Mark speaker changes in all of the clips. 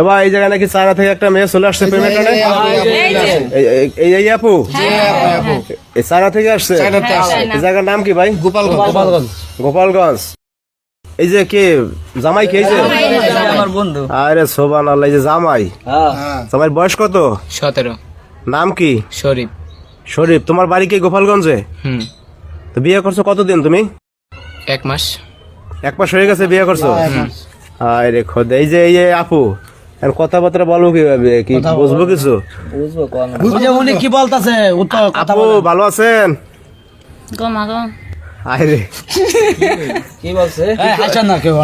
Speaker 1: এবার এই জায়গায় নাকি চায়না থেকে একটা মেয়ে চলে আসছে পেমেন্ট
Speaker 2: এই যে,
Speaker 1: এই এই আপু? এই চায়না থেকে আসছে? এই জায়গার নাম কি ভাই?
Speaker 3: গোপালগঞ্জ। গোপালগঞ্জ।
Speaker 1: গোপালগঞ্জ। এই যে কে জামাই খেয়েছে
Speaker 4: আমার বন্ধু।
Speaker 1: আরে সোবান আল্লাহ এই যে জামাই।
Speaker 3: হ্যাঁ।
Speaker 1: তোমার বয়স কত?
Speaker 4: সতেরো।
Speaker 1: নাম কি?
Speaker 4: শরীফ।
Speaker 1: শরীফ তোমার বাড়ি কি গোপালগঞ্জে?
Speaker 4: হুম।
Speaker 1: তো বিয়ে করছ কতদিন তুমি?
Speaker 4: এক মাস।
Speaker 1: এক মাস হয়ে গেছে বিয়ে করছ? আরে খোদ এই যে এই আপু কথাবার্তা বলব কীভাবে? কি বুঝব কিছু?
Speaker 5: উনি কি বলতাছে কথা
Speaker 1: আপু ভালো আছেন?
Speaker 2: গমা গম
Speaker 1: আরে
Speaker 5: এই, হাসেন না কেউ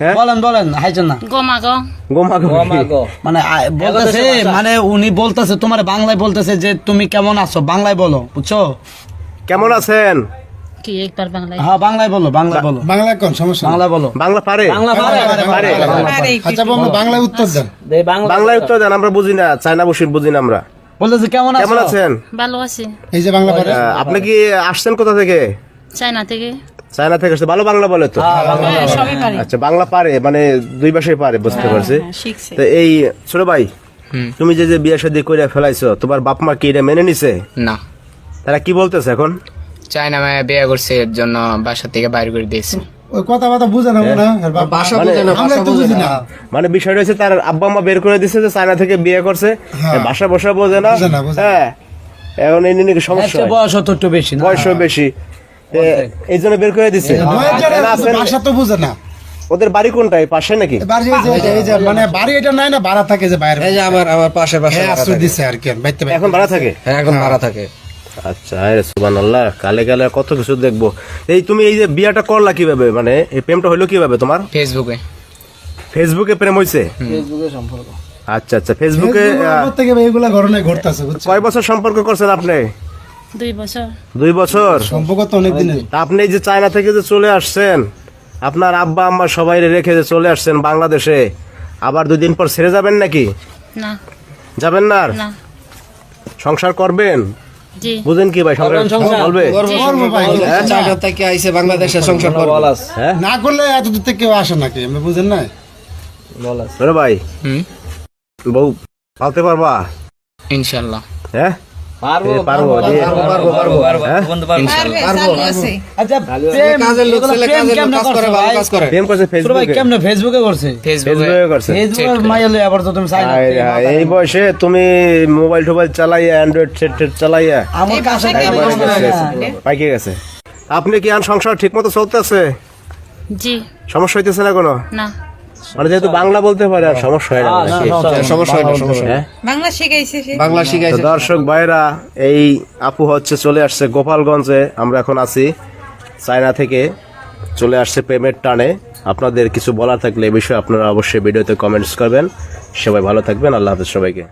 Speaker 1: হ্যাঁ?
Speaker 5: বলেন বলেন হাসেন না।
Speaker 2: গমা গম
Speaker 1: গোমা গোমা
Speaker 5: মানে বলতেছে মানে উনি বলতেছে তোমার বাংলায় বলতেছে যে তুমি কেমন আছো? বাংলায় বলো বুঝছ?
Speaker 1: কেমন আছেন?
Speaker 2: কি একবার বাংলায়?
Speaker 5: হ্যাঁ বাংলায় বলো বাংলায় বলো।
Speaker 6: বাংলা কোন সমস্যা
Speaker 5: বাংলা। বলো
Speaker 1: বাংলা পারে পারে
Speaker 6: আচ্ছা বাবু বাংলা। উত্তর দেন।
Speaker 1: বাংলায় উত্তর দেন আমরা বুঝি না চায়না বসির বুঝি না আমরা।
Speaker 5: বলতেছে কেমন আছো?
Speaker 1: কেমন আছেন?
Speaker 2: ভালো আছি।
Speaker 6: এই যে বাংলা পারে।
Speaker 1: আপনি কি আসছেন কোথা থেকে?
Speaker 2: চায়না থেকে।
Speaker 1: চায়না থেকে আসছে ভালো বাংলা বলে তো।
Speaker 2: হ্যাঁ, পারি।
Speaker 1: আচ্ছা বাংলা পারে মানে দুই ভাষায় পারে বুঝতে পারছি। তো এই ছোট ভাই তুমি যে যে বিয়ে শাদী করে ফেলাইছো তোমার বাপ মা কি এটা মেনে নিছে?
Speaker 4: না।
Speaker 1: তারা কি বলতেছে এখন?
Speaker 4: চায়না মায়া বিয়ে করছে এর জন্য বাসা থেকে বাইরে করে দিয়েছে।
Speaker 6: ওই কথা বাতা বুঝে না না
Speaker 3: ভাষা
Speaker 1: মানে
Speaker 3: বোঝে না
Speaker 6: আমরা তো
Speaker 3: বুঝি না।
Speaker 6: না।
Speaker 1: মানে বিষয়টা হচ্ছে তার আব্বা মা বের করে দিছে যে চায়না থেকে বিয়ে করছে
Speaker 6: হ্যাঁ।
Speaker 1: ভাষা বসা বোঝে না। হ্যাঁ এখন এই নিয়ে সমস্যা?
Speaker 5: বয়স তো একটু বেশি না।
Speaker 1: বয়সও বেশি। এই জন্য বের করে দিছে।
Speaker 6: ভাষা তো বুঝে না।
Speaker 1: ওদের বাড়ি কোনটা এই পাশে নাকি
Speaker 6: মানে বাড়ি এটা নাই না ভাড়া থাকে যে বাইরে।
Speaker 3: এই যে আমার আমার পাশে পাশে
Speaker 6: হ্যাঁ আশ্রয়। দিছে আর কি
Speaker 1: এখন ভাড়া থাকে?
Speaker 3: হ্যাঁ এখন ভাড়া থাকে।
Speaker 1: আচ্ছা আরে সুবান আল্লাহ কালে কালে কত কিছু দেখব। এই তুমি এই যে বিয়াটা করলা কীভাবে? মানে এই প্রেমটা হইল কীভাবে তোমার?
Speaker 4: ফেসবুকে
Speaker 1: ফেসবুকে প্রেম হইছে? আচ্ছা আচ্ছা ফেসবুকে
Speaker 6: থেকে এইগুলা ঘটনা ঘটতেছে
Speaker 1: কয় বছর সম্পর্ক করছেন আপনি?
Speaker 2: দুই বছর।
Speaker 1: দুই বছর?
Speaker 6: সম্পর্ক তো অনেক দিনের
Speaker 1: আপনি এই যে চায়না থেকে যে চলে আসছেন আপনার আব্বা আম্মা সবাই রেখে যে চলে আসছেন বাংলাদেশে আবার দুই দিন পর ছেড়ে যাবেন নাকি?
Speaker 2: না।
Speaker 1: যাবেন না আর? সংসার করবেন? বুঝেন কি ভাই সংসার বলবে।
Speaker 6: করব ভাই
Speaker 3: থেকে আইসে বাংলাদেশে সংসার করব।
Speaker 1: হ্যাঁ।
Speaker 6: না করলে এত দূর থেকে কেউ আসে নাকি? আমরা বুঝেন না
Speaker 1: বলাস ভাই।
Speaker 4: হুম।
Speaker 1: বউ পালতে পারবা?
Speaker 4: ইনশাল্লাহ।
Speaker 1: হ্যাঁ? এই বয়সে তুমি মোবাইল টোবাইল চালাইয়া অ্যান্ড্রয়েড সেট চালাইয়া পাইকে গেছে। আপনি কি আন সংসার ঠিক মতো চলতেছে?
Speaker 2: জি।
Speaker 1: সমস্যা হইতেছে না কোনো?
Speaker 2: না।
Speaker 1: মানে যেহেতু বাংলা বলতে পারে আর সমস্যা হয় না
Speaker 3: সমস্যা হয় না সমস্যা?
Speaker 7: বাংলা শিখাইছে
Speaker 3: বাংলা শিখাইছে
Speaker 1: দর্শক ভাইরা এই আপু হচ্ছে চলে আসছে গোপালগঞ্জে। আমরা এখন আছি চায়না থেকে চলে আসছে প্রেমের টানে। আপনাদের কিছু বলা থাকলে এ বিষয়ে আপনারা অবশ্যই ভিডিওতে কমেন্টস করবেন। সবাই ভালো থাকবেন আল্লাহ হাফেজ সবাইকে।